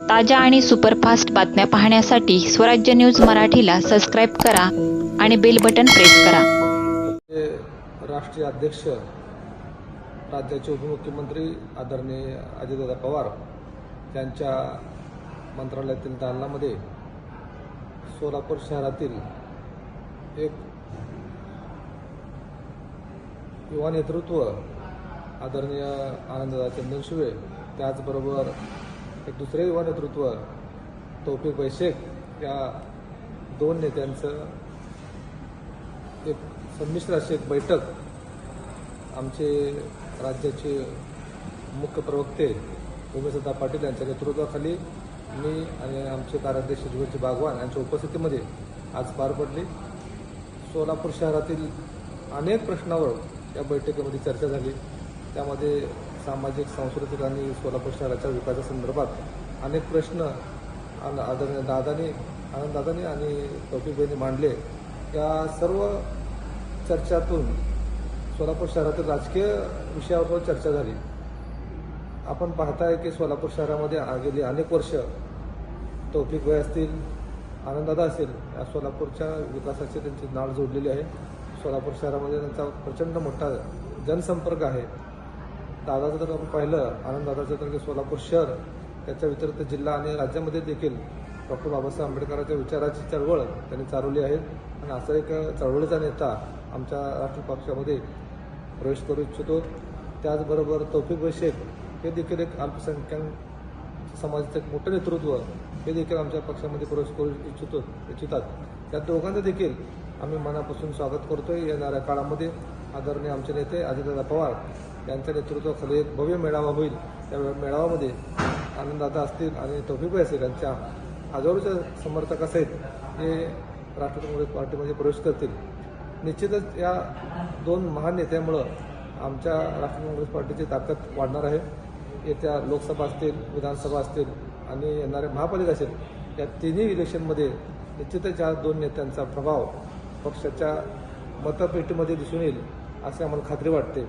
ताज्या आणि सुपरफास्ट बातम्या पाहण्यासाठी स्वराज्य न्यूज मराठीला सबस्क्राईब करा आणि बेल बटन प्रेस करा. राष्ट्रीय अध्यक्ष राज्याचे उपमुख्यमंत्री आदरणीय अजितदादा पवार यांच्या मंत्रालयातील दालनामध्ये सोलापूर शहरातील एक युवा नेतृत्व आदरणीय आनंददा चंदनशिवे त्याचबरोबर एक दुसरे युवा नेतृत्व तौफिक बैशेख या दोन नेत्यांचं एक संमिश्र अशी एक बैठक आमचे राज्याचे मुख्य प्रवक्ते उमेशदा पाटील यांच्या नेतृत्वाखाली मी आणि आमचे कार्याध्यक्ष जुगलजी बागवान यांच्या उपस्थितीमध्ये आज पार पडली. सोलापूर शहरातील अनेक प्रश्नावर या बैठकीमध्ये चर्चा झाली. त्यामध्ये सामाजिक सांस्कृतिक आणि सोलापूर शहराच्या विकासासंदर्भात अनेक प्रश्न आदरणीय दादानी आनंददादानी आणि तौफिकबाईंनी मांडले. या सर्व चर्चातून सोलापूर शहरातील राजकीय विषयावर चर्चा झाली. आपण पाहताय की सोलापूर शहरामध्ये आ- गेली अनेक वर्ष तौफिक भाई असतील आनंददादा असतील या सोलापूरच्या विकासाची त्यांची नाळ जोडलेली आहे. सोलापूर शहरामध्ये त्यांचा प्रचंड मोठा जनसंपर्क आहे. दादाचं जर आपण पाहिलं आनंददादाचं तर सोलापूर शहर त्याच्या व्यतिरिक्त जिल्हा आणि राज्यामध्ये देखील डॉक्टर बाबासाहेब आंबेडकरांच्या विचाराची चळवळ त्यांनी चालवली आहे. आणि असा एक चळवळीचा नेता आमच्या राष्ट्रीय पक्षामध्ये प्रवेश करू इच्छितो. त्याचबरोबर तौफिक भाई शेख हे देखील एक अल्पसंख्याक समाजाचं एक मोठं नेतृत्व हे देखील आमच्या पक्षामध्ये प्रवेश करू इच्छितो इच्छितात. त्या दोघांचं देखील आम्ही मनापासून स्वागत करतोय येणाऱ्या काळामध्ये. आदरणीय आमचे नेते अजितदादा पवार यांच्या नेतृत्वाखाली एक भव्य मेळावा होईल. त्या मेळाव्यामध्ये आनंददादा असतील आणि तौफिकभाई असतील यांच्या आजवळच्या समर्थक असेल हे राष्ट्रवादी काँग्रेस पार्टीमध्ये प्रवेश करतील. निश्चितच या दोन महान नेत्यामुळं आमच्या राष्ट्रवादी काँग्रेस पार्टीची ताकद वाढणार आहे. येत्या लोकसभा असतील विधानसभा असतील आणि येणाऱ्या महापालिका असेल या तिन्ही इलेक्शनमध्ये निश्चितच या दोन नेत्यांचा प्रभाव पक्षाच्या मतपेटीमध्ये दिसून येईल असे आम्हाला खात्री वाटते.